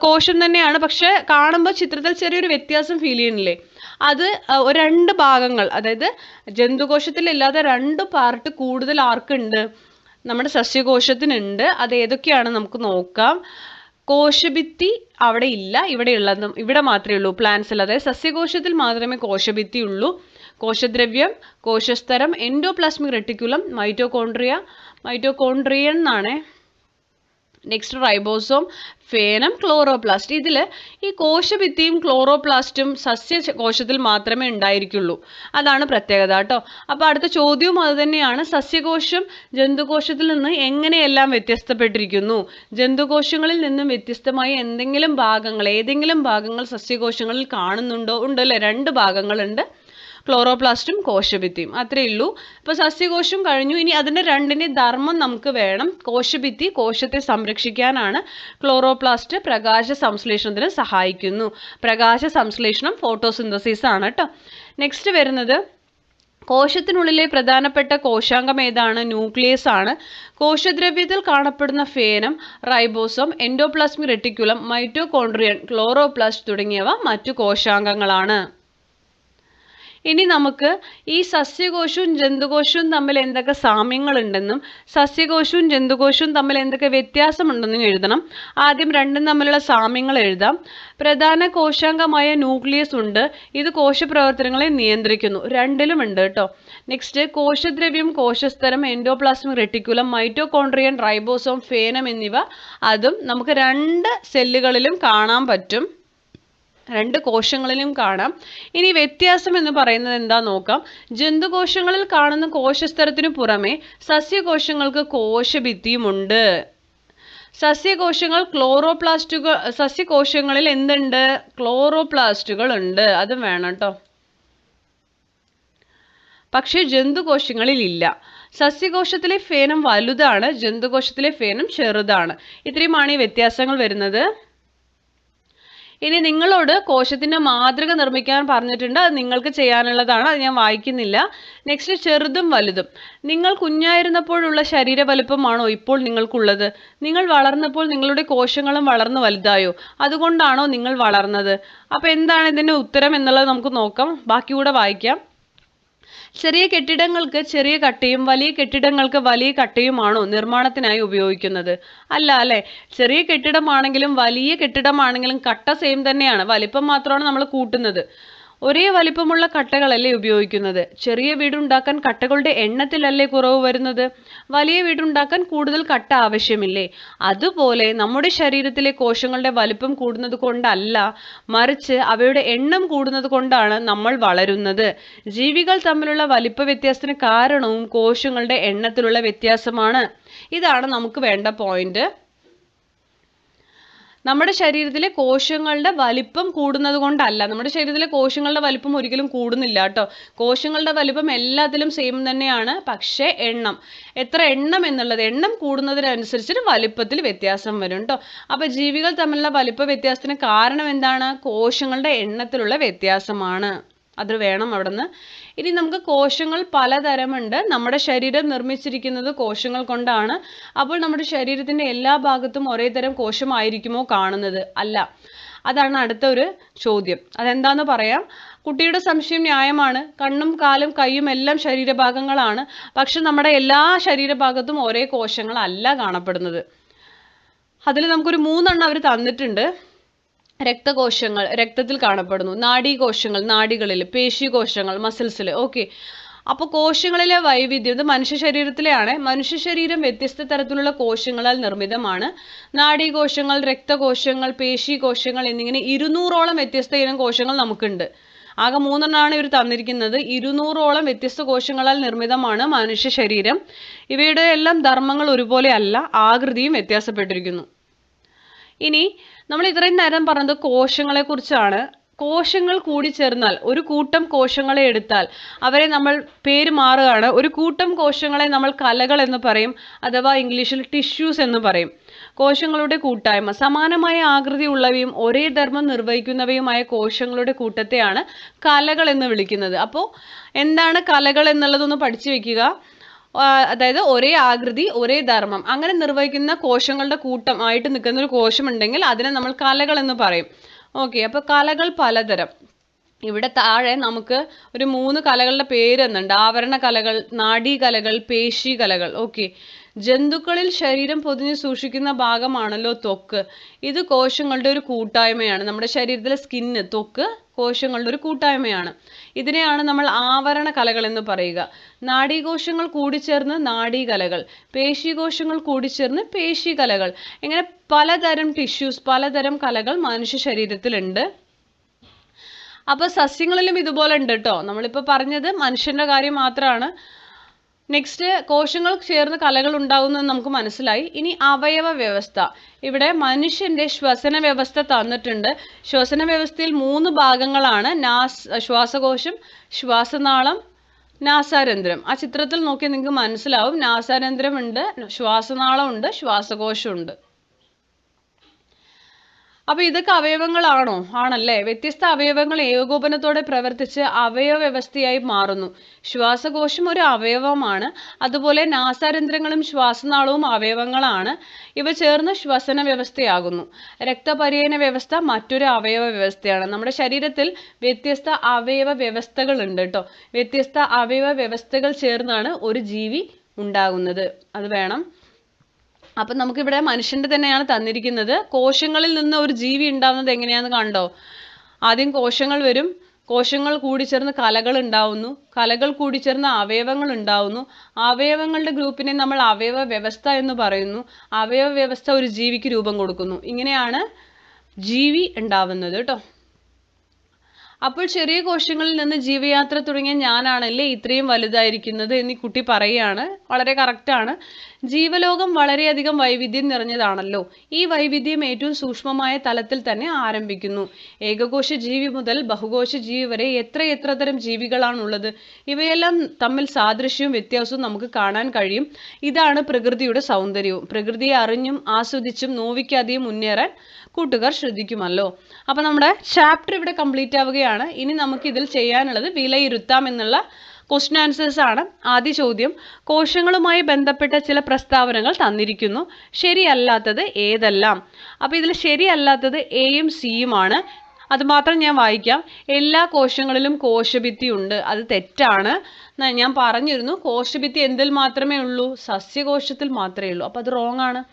കോശം തന്നെയാണ്. പക്ഷെ കാണുമ്പോൾ ചിത്രത്തിൽ ചെറിയൊരു വ്യത്യാസം ഫീൽ ചെയ്യുന്നില്ലേ? അത് രണ്ട് ഭാഗങ്ങൾ അതായത് ജന്തുകോശത്തിലില്ലാതെ രണ്ട് പാർട്ട് കൂടുതൽ ആർക്കുണ്ട്? നമ്മുടെ സസ്യകോശത്തിനുണ്ട്. അത് ഏതൊക്കെയാണ് നമുക്ക് നോക്കാം. കോശഭിത്തി അവിടെ ഇല്ല ഇവിടെ ഉള്ളതും ഇവിടെ മാത്രമേ ഉള്ളൂ. പ്ലാന്റ്സിൽ അതായത് സസ്യകോശത്തിൽ മാത്രമേ കോശഭിത്തി ഉള്ളൂ. കോശദ്രവ്യം കോശസ്തരം എൻഡോപ്ലാസ്മിക് റെട്ടിക്കുലം മൈറ്റോകോൺട്രിയ മൈറ്റോകോൺട്രിയൻ എന്നാണ്. നെക്സ്റ്റ് റൈബോസോം ഫേനം ക്ലോറോപ്ലാസ്റ്റ്. ഇതിൽ ഈ കോശഭിത്തിയും ക്ലോറോപ്ലാസ്റ്റും സസ്യ കോശത്തിൽ മാത്രമേ ഉണ്ടായിരിക്കുള്ളൂ. അതാണ് പ്രത്യേകത കേട്ടോ. അപ്പോൾ അടുത്ത ചോദ്യവും അത് തന്നെയാണ്. സസ്യകോശം ജന്തുകോശത്തിൽ നിന്ന് എങ്ങനെയെല്ലാം വ്യത്യസ്തപ്പെട്ടിരിക്കുന്നു? ജന്തുകോശങ്ങളിൽ നിന്നും വ്യത്യസ്തമായി എന്തെങ്കിലും ഭാഗങ്ങൾ ഏതെങ്കിലും ഭാഗങ്ങൾ സസ്യകോശങ്ങളിൽ കാണുന്നുണ്ടോ? ഉണ്ടല്ലേ? രണ്ട് ഭാഗങ്ങളുണ്ട്. ക്ലോറോപ്ലാസ്റ്റും കോശഭിത്തിയും. അത്രയേ ഉള്ളൂ. ഇപ്പോൾ സസ്യകോശം കഴിഞ്ഞു. ഇനി അതിന്റെ രണ്ടിന്റെ ധർമ്മം നമുക്ക് വേണം. കോശഭിത്തി കോശത്തെ സംരക്ഷിക്കാനാണ് ക്ലോറോപ്ലാസ്റ്റ് പ്രകാശ സംശ്ലേഷണത്തിന് സഹായിക്കുന്നു. പ്രകാശ സംശ്ലേഷണം ഫോട്ടോസിന്തസിസ് ആണ് കേട്ടോ നെക്സ്റ്റ് വരുന്നത് കോശത്തിനുള്ളിലെ പ്രധാനപ്പെട്ട കോശാംഗം ഏതാണ്? ന്യൂക്ലിയസ് ആണ്. കോശദ്രവ്യത്തിൽ കാണപ്പെടുന്ന ഫേനം ribosome endoplasmic reticulum mitochondrion chloroplast തുടങ്ങിയവ മറ്റു കോശാംഗങ്ങളാണ്. ഇനി നമുക്ക് ഈ സസ്യകോശവും ജന്തുകോശവും തമ്മിൽ എന്തൊക്കെ സാമ്യങ്ങളുണ്ടെന്നും സസ്യകോശവും ജന്തുകോശവും തമ്മിൽ എന്തൊക്കെ വ്യത്യാസമുണ്ടെന്നും എഴുതണം. ആദ്യം രണ്ടും തമ്മിലുള്ള സാമ്യങ്ങൾ എഴുതാം. പ്രധാന കോശാംഗമായ ന്യൂക്ലിയസ് ഉണ്ട്. ഇത് കോശപ്രവർത്തനങ്ങളെ നിയന്ത്രിക്കുന്നു. രണ്ടിലും ഉണ്ട് കേട്ടോ. നെക്സ്റ്റ് കോശദ്രവ്യം കോശസ്തരം എൻഡോപ്ലാസ്മിക് റെട്ടിക്കുലം മൈറ്റോകോൺട്രിയൻ റൈബോസോം ഫേനം എന്നിവ. അതും നമുക്ക് രണ്ട് സെല്ലുകളിലും കാണാൻ പറ്റും. രണ്ട് കോശങ്ങളിലും കാണാം. ഇനി വ്യത്യാസം എന്ന് പറയുന്നത് എന്താ നോക്കാം. ജന്തുകോശങ്ങളിൽ കാണുന്ന കോശസ്തരത്തിനു പുറമെ സസ്യകോശങ്ങൾക്ക് കോശഭിത്തിയുമുണ്ട് സസ്യകോശങ്ങൾ ക്ലോറോപ്ലാസ്റ്റുകൾ സസ്യകോശങ്ങളിൽ എന്തുണ്ട്? ക്ലോറോപ്ലാസ്റ്റുകൾ ഉണ്ട്. അതും വേണം കേട്ടോ. പക്ഷേ ജന്തുകോശങ്ങളിൽ ഇല്ല. സസ്യകോശത്തിലെ ഫേനം വലുതാണ് ജന്തുകോശത്തിലെ ഫേനം ചെറുതാണ്. ഇത്രയുമാണ് ഈ വ്യത്യാസങ്ങൾ വരുന്നത്. ഇനി നിങ്ങളോട് കോശത്തിന്റെ മാതൃക നിർമ്മിക്കാൻ പറഞ്ഞിട്ടുണ്ട്. അത് നിങ്ങൾക്ക് ചെയ്യാനുള്ളതാണ്. അത് ഞാൻ വായിക്കുന്നില്ല. നെക്സ്റ്റ് ചെറുതും വലുതും. നിങ്ങൾ കുഞ്ഞായിരുന്നപ്പോഴുള്ള ശരീര വലുപ്പമാണോ ഇപ്പോൾ നിങ്ങൾക്കുള്ളത്? നിങ്ങൾ വളർന്നപ്പോൾ നിങ്ങളുടെ കോശങ്ങളും വളർന്നു വലുതായോ? അതുകൊണ്ടാണോ നിങ്ങൾ വളർന്നത്? അപ്പോൾ എന്താണ് ഇതിന്റെ ഉത്തരം എന്നുള്ളത് നമുക്ക് നോക്കാം. ബാക്കി കൂടെ വായിക്കാം. ചെറിയ കെട്ടിടങ്ങൾക്ക് ചെറിയ കട്ടയും വലിയ കെട്ടിടങ്ങൾക്ക് വലിയ കട്ടയുമാണോ നിർമ്മാണത്തിനായി ഉപയോഗിക്കുന്നത്? അല്ല അല്ലെ? ചെറിയ കെട്ടിടമാണെങ്കിലും വലിയ കെട്ടിടമാണെങ്കിലും കട്ട സെയിം തന്നെയാണ്. വലിപ്പം മാത്രമാണ് നമ്മൾ കൂട്ടുന്നത്. ഒരേ വലിപ്പമുള്ള കട്ടകളല്ലേ ഉപയോഗിക്കുന്നത്? ചെറിയ വീടുണ്ടാക്കാൻ കട്ടകളുടെ എണ്ണത്തിലല്ലേ കുറവ് വരുന്നത്? വലിയ വീടുണ്ടാക്കാൻ കൂടുതൽ കട്ട ആവശ്യമില്ലേ? അതുപോലെ നമ്മുടെ ശരീരത്തിലെ കോശങ്ങളുടെ വലിപ്പം കൂടുന്നത് കൊണ്ടല്ല മറിച്ച് അവയുടെ എണ്ണം കൂടുന്നത് കൊണ്ടാണ് നമ്മൾ വളരുന്നത്. ജീവികൾ തമ്മിലുള്ള വലിപ്പ വ്യത്യാസത്തിന് കാരണവും കോശങ്ങളുടെ എണ്ണത്തിലുള്ള വ്യത്യാസമാണ്. ഇതാണ് നമുക്ക് വേണ്ട പോയിന്റ്. നമ്മുടെ ശരീരത്തിലെ കോശങ്ങളുടെ വലിപ്പം കൂടുന്നത് കൊണ്ടല്ല. നമ്മുടെ ശരീരത്തിലെ കോശങ്ങളുടെ വലിപ്പം ഒരിക്കലും കൂടുന്നില്ല കേട്ടോ. കോശങ്ങളുടെ വലിപ്പം എല്ലാത്തിലും സെയിം തന്നെയാണ് പക്ഷേ എണ്ണം. എത്ര എണ്ണം എന്നുള്ളത് എണ്ണം കൂടുന്നതിനനുസരിച്ച് വലിപ്പത്തിൽ വ്യത്യാസം വരും കേട്ടോ. അപ്പോൾ ജീവികൾ തമ്മിലുള്ള വലിപ്പ വ്യത്യാസത്തിന് കാരണം എന്താണ്? കോശങ്ങളുടെ എണ്ണത്തിലുള്ള വ്യത്യാസമാണ്. അത് വേണം അവിടുന്ന് ഇനി നമുക്ക് കോശങ്ങൾ പലതരമുണ്ട്. നമ്മുടെ ശരീരം നിർമ്മിച്ചിരിക്കുന്നത് കോശങ്ങൾ കൊണ്ടാണ്. അപ്പോൾ നമ്മുടെ ശരീരത്തിന്റെ എല്ലാ ഭാഗത്തും ഒരേ തരം കോശമായിരിക്കുമോ കാണുന്നത്? അല്ല. അതാണ് അടുത്ത ഒരു ചോദ്യം. അതെന്താന്ന് പറയാം? കുട്ടിയുടെ സംശയം ന്യായമാണ്. കണ്ണും കാലും കൈയും എല്ലാം ശരീരഭാഗങ്ങളാണ്. പക്ഷെ നമ്മുടെ എല്ലാ ശരീരഭാഗത്തും ഒരേ കോശങ്ങളല്ല കാണപ്പെടുന്നത്. അതിൽ നമുക്കൊരു മൂന്നെണ്ണം അവർ തന്നിട്ടുണ്ട്. രക്തകോശങ്ങൾ രക്തത്തിൽ കാണപ്പെടുന്നു. നാഡീകോശങ്ങൾ നാഡികളിൽ പേശികോശങ്ങൾ മസിൽസിൽ ഓക്കെ അപ്പോൾ കോശങ്ങളിലെ വൈവിധ്യം ഇത് മനുഷ്യ ശരീരത്തിലെയാണ്. മനുഷ്യ ശരീരം വ്യത്യസ്ത തരത്തിലുള്ള കോശങ്ങളാൽ നിർമ്മിതമാണ്. നാഡീകോശങ്ങൾ രക്തകോശങ്ങൾ പേശികോശങ്ങൾ എന്നിങ്ങനെ ഇരുന്നൂറോളം വ്യത്യസ്ത ഇനം കോശങ്ങൾ നമുക്കുണ്ട്. ആകെ മൂന്നെണ്ണമാണ് ഇവർ തന്നിരിക്കുന്നത്. ഇരുന്നൂറോളം വ്യത്യസ്ത കോശങ്ങളാൽ നിർമ്മിതമാണ് മനുഷ്യ ശരീരം. ഇവയുടെ എല്ലാം ധർമ്മങ്ങൾ ഒരുപോലെയല്ല. ആകൃതിയും വ്യത്യാസപ്പെട്ടിരിക്കുന്നു. ഇനി നമ്മൾ ഇത്രയും നേരം പറഞ്ഞത് കോശങ്ങളെ കുറിച്ചാണ്. കോശങ്ങൾ കൂടി ചേർന്നാൽ ഒരു കൂട്ടം കോശങ്ങളെ എടുത്താൽ അവരെ നമ്മൾ പേര് മാറുകയാണ്. ഒരു കൂട്ടം കോശങ്ങളെ നമ്മൾ കലകൾ എന്ന് പറയും അഥവാ ഇംഗ്ലീഷിൽ ടിഷ്യൂസ് എന്ന് പറയും. കോശങ്ങളുടെ കൂട്ടായ്മ സമാനമായ ആകൃതിയുള്ളവയും ഒരേ ധർമ്മം നിർവഹിക്കുന്നവയുമായ കോശങ്ങളുടെ കൂട്ടത്തെയാണ് കലകൾ എന്ന് വിളിക്കുന്നത്. അപ്പോൾ എന്താണ് കലകൾ എന്നുള്ളതൊന്ന് പഠിച്ചു വെക്കുക. അതായത് ഒരേ ആകൃതി ഒരേ ധർമ്മം. അങ്ങനെ നിർവഹിക്കുന്ന കോശങ്ങളുടെ കൂട്ടം ആയിട്ട് നിൽക്കുന്ന ഒരു കോശം ഉണ്ടെങ്കിൽ അതിനെ നമ്മൾ കലകൾ എന്ന് പറയും. ഓക്കെ അപ്പോൾ കലകൾ പലതരം. ഇവിടെ താഴെ നമുക്ക് ഒരു മൂന്ന് കലകളുടെ പേര് തന്നുണ്ട് ആവരണ കലകൾ നാഡീ കലകൾ പേശി കലകൾ ഓക്കെ ജന്തുക്കളിൽ ശരീരം പൊതിഞ്ഞ് സൂക്ഷിക്കുന്ന ഭാഗമാണല്ലോ ത്വക്ക് ഇത് കോശങ്ങളുടെ ഒരു കൂട്ടായ്മയാണ്. നമ്മുടെ ശരീരത്തിലെ സ്കിന്ന് ത്വക്ക് കോശങ്ങളുടെ ഒരു കൂട്ടായ്മയാണ്. ഇതിനെയാണ് നമ്മൾ ആവരണ കലകൾ എന്ന് പറയുക. നാഡീകോശങ്ങൾ കൂടിച്ചേർന്ന് നാഡീകലകൾ പേശികോശങ്ങൾ കൂടിച്ചേർന്ന് പേശികലകൾ. ഇങ്ങനെ പലതരം ടിഷ്യൂസ് പലതരം കലകൾ മനുഷ്യ ശരീരത്തിലുണ്ട്. അപ്പോൾ സസ്യങ്ങളിലും ഇതുപോലെ ഉണ്ട് കേട്ടോ നമ്മളിപ്പോൾ പറഞ്ഞത് മനുഷ്യന്റെ കാര്യം മാത്രമാണ് നെക്സ്റ്റ് കോശങ്ങൾ ചേർന്ന് കലകൾ ഉണ്ടാകുന്നത് നമുക്ക് മനസ്സിലായി. ഇനി അവയവ വ്യവസ്ഥ. ഇവിടെ മനുഷ്യന്റെ ശ്വസന വ്യവസ്ഥ തന്നിട്ടുണ്ട്. ശ്വസന വ്യവസ്ഥയിൽ മൂന്ന് ഭാഗങ്ങളാണ്. നാസ് ശ്വാസകോശം ശ്വാസനാളം നാസാരന്ധ്രം. ആ ചിത്രത്തിൽ നോക്കിയാൽ നിങ്ങൾക്ക് മനസ്സിലാവും. നാസാരന്ധ്രം ഉണ്ട് ശ്വാസനാളം ഉണ്ട് ശ്വാസകോശമുണ്ട്. അപ്പൊ ഇതൊക്കെ അവയവങ്ങളാണോ? ആണല്ലേ? വ്യത്യസ്ത അവയവങ്ങൾ ഏകോപനത്തോടെ പ്രവർത്തിച്ച് അവയവ വ്യവസ്ഥയായി മാറുന്നു. ശ്വാസകോശം ഒരു അവയവമാണ്. അതുപോലെ നാസാരന്ധ്രങ്ങളും ശ്വാസനാളവും അവയവങ്ങളാണ്. ഇവ ചേർന്ന് ശ്വസന വ്യവസ്ഥയാകുന്നു രക്തപര്യന വ്യവസ്ഥ മറ്റൊരു അവയവ വ്യവസ്ഥയാണ് നമ്മുടെ ശരീരത്തിൽ വ്യത്യസ്ത അവയവ വ്യവസ്ഥകൾ ഉണ്ട് കേട്ടോ. വ്യത്യസ്ത അവയവ വ്യവസ്ഥകൾ ചേർന്നാണ് ഒരു ജീവി ഉണ്ടാകുന്നത്. അത് വേണം. അപ്പം നമുക്കിവിടെ മനുഷ്യന്റെ തന്നെയാണ് തന്നിരിക്കുന്നത്. കോശങ്ങളിൽ നിന്ന് ഒരു ജീവി ഉണ്ടാവുന്നത് എങ്ങനെയാന്ന് കണ്ടോ? ആദ്യം കോശങ്ങൾ വരും. കോശങ്ങൾ കൂടി കൂടിച്ചേർന്ന് കലകൾ ഉണ്ടാവുന്നു. കലകൾ കൂടി കൂടിച്ചേർന്ന് അവയവങ്ങൾ ഉണ്ടാവുന്നു. അവയവങ്ങളുടെ ഗ്രൂപ്പിനെ നമ്മൾ അവയവ വ്യവസ്ഥ എന്ന് പറയുന്നു. അവയവ വ്യവസ്ഥ ഒരു ജീവിക്ക് രൂപം കൊടുക്കുന്നു. ഇങ്ങനെയാണ് ജീവി ഉണ്ടാവുന്നത് കേട്ടോ. അപ്പോൾ ചെറിയ കോശങ്ങളിൽ നിന്ന് ജീവയാത്ര തുടങ്ങിയ ഞാനാണല്ലേ ഇത്രയും വലുതായിരിക്കുന്നത് എന്നീ കുട്ടി പറയുകയാണ്. വളരെ കറക്റ്റാണ് ജീവലോകം വളരെയധികം വൈവിധ്യം നിറഞ്ഞതാണല്ലോ. ഈ വൈവിധ്യം ഏറ്റവും സൂക്ഷ്മമായ തലത്തിൽ തന്നെ ആരംഭിക്കുന്നു. ഏകകോശ ജീവി മുതൽ ബഹുകോശ ജീവി വരെ എത്ര എത്ര തരം ജീവികളാണുള്ളത്? ഇവയെല്ലാം തമ്മിൽ സാദൃശ്യവും വ്യത്യാസവും നമുക്ക് കാണാൻ കഴിയും. ഇതാണ് പ്രകൃതിയുടെ സൗന്ദര്യവും. പ്രകൃതിയെ അറിഞ്ഞും ആസ്വദിച്ചും നോവിക്കാതെയും മുന്നേറാൻ കൂട്ടുകാർ ശ്രദ്ധിക്കുമല്ലോ. അപ്പൊ നമ്മുടെ ചാപ്റ്റർ ഇവിടെ കംപ്ലീറ്റ് ആവുകയാണ്. ഇനി നമുക്ക് ഇതിൽ ചെയ്യാനുള്ളത് വിലയിരുത്താം എന്നുള്ള ക്വസ്റ്റ്യൻ ആൻസേഴ്സ് ആണ് ആദ്യ ചോദ്യം. കോശങ്ങളുമായി ബന്ധപ്പെട്ട ചില പ്രസ്താവനകൾ തന്നിരിക്കുന്നു. ശരിയല്ലാത്തത് ഏതെല്ലാം? അപ്പോൾ ഇതിൽ ശരിയല്ലാത്തത് എയും സിയുമാണ് ആണ്. അതുമാത്രം ഞാൻ വായിക്കാം. എല്ലാ കോശങ്ങളിലും കോശഭിത്തി ഉണ്ട്. അത് തെറ്റാണ്. ഞാൻ പറഞ്ഞിരുന്നു കോശഭിത്തി എന്തിൽ മാത്രമേ ഉള്ളൂ? സസ്യകോശത്തിൽ മാത്രമേ ഉള്ളൂ. അപ്പോൾ അത് റോങ് ആണ്.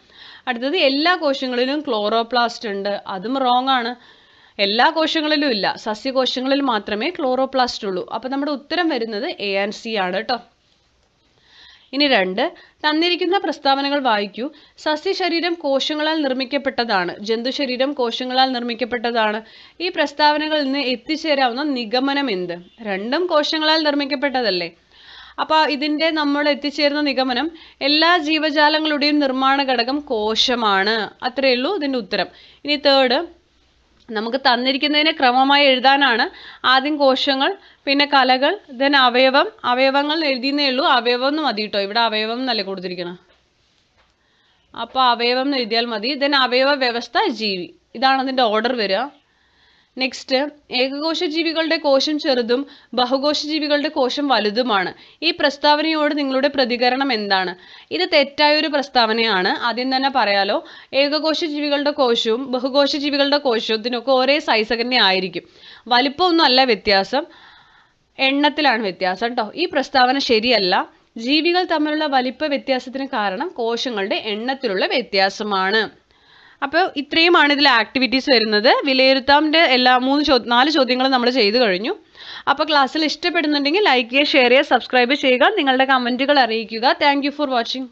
അടുത്തത് എല്ലാ കോശങ്ങളിലും ക്ലോറോപ്ലാസ്റ്റ് ഉണ്ട്. അതും റോങ് ആണ്. എല്ലാ കോശങ്ങളിലും ഇല്ല. സസ്യകോശങ്ങളിൽ മാത്രമേ ക്ലോറോപ്ലാസ്റ്റ് ഉള്ളൂ. അപ്പോൾ നമ്മുടെ ഉത്തരം വരുന്നത് എ ആൻഡ് സി ആണ് കേട്ടോ. ഇനി രണ്ട് തന്നിരിക്കുന്ന പ്രസ്താവനകൾ വായിക്കൂ. സസ്യശരീരം കോശങ്ങളാൽ നിർമ്മിക്കപ്പെട്ടതാണ്. ജന്തുശരീരം കോശങ്ങളാൽ നിർമ്മിക്കപ്പെട്ടതാണ്. ഈ പ്രസ്താവനകളിൽ നിന്ന് എത്തിച്ചേരാവുന്ന നിഗമനം എന്ത്? രണ്ടും കോശങ്ങളാൽ നിർമ്മിക്കപ്പെട്ടതല്ലേ. അപ്പോൾ ഇതിന്റെ നമ്മൾ എത്തിച്ചേരുന്ന നിഗമനം എല്ലാ ജീവജാലങ്ങളുടെയും നിർമ്മാണ ഘടകം കോശമാണ്. അത്രയേ ഉള്ളൂ ഇതിന്റെ ഉത്തരം. ഇനി തേർഡ് നമുക്ക് തന്നിരിക്കുന്നതിനെ ക്രമമായി എഴുതാനാണ് ആദ്യം കോശങ്ങൾ പിന്നെ കലകൾ ദെൻ അവയവം. അവയവങ്ങൾ എഴുതിയെന്നേ ഉള്ളൂ. അവയവം എന്ന് മതി കേട്ടോ ഇവിടെ അവയവം എന്നല്ലേ കൊടുത്തിരിക്കണം? അപ്പോൾ അവയവം എന്ന് എഴുതിയാൽ മതി. ദെൻ അവയവ വ്യവസ്ഥ ജീവി. ഇതാണ് അതിന്റെ ഓർഡർ വരിക. നെക്സ്റ്റ് ഏകകോശ ജീവികളുടെ കോശം ചെറുതും ബഹുകോശ ജീവികളുടെ കോശം വലുതുമാണ്. ഈ പ്രസ്താവനയോട് നിങ്ങളുടെ പ്രതികരണം എന്താണ്? ഇത് തെറ്റായ ഒരു പ്രസ്താവനയാണ്. ആദ്യം തന്നെ പറയാലോ ഏകകോശ ജീവികളുടെ കോശവും ബഹുകോശ ജീവികളുടെ കോശവും ഇതിനൊക്കെ ഒരേ സൈസ് തന്നെ ആയിരിക്കും. വലിപ്പമൊന്നും അല്ല വ്യത്യാസം. എണ്ണത്തിലാണ് വ്യത്യാസം കേട്ടോ. ഈ പ്രസ്താവന ശരിയല്ല. ജീവികൾ തമ്മിലുള്ള വലിപ്പ വ്യത്യാസത്തിന് കാരണം കോശങ്ങളുടെ എണ്ണത്തിലുള്ള വ്യത്യാസമാണ്. അപ്പോൾ ഇത്രയുമാണ് ഇതിൽ ആക്ടിവിറ്റീസ് വരുന്നത്. വിലയിരുത്താമിന്റെ എല്ലാ മൂന്ന് ചോ നാല് ചോദ്യങ്ങളും നമ്മൾ ചെയ്തു കഴിഞ്ഞു. അപ്പോൾ ക്ലാസ്സിൽ ഇഷ്ടപ്പെടുന്നുണ്ടെങ്കിൽ ലൈക്ക് ചെയ്യുക ഷെയർ ചെയ്യുക സബ്സ്ക്രൈബ് ചെയ്യുക. നിങ്ങളുടെ കമന്റുകൾ അറിയിക്കുക. Thank for watching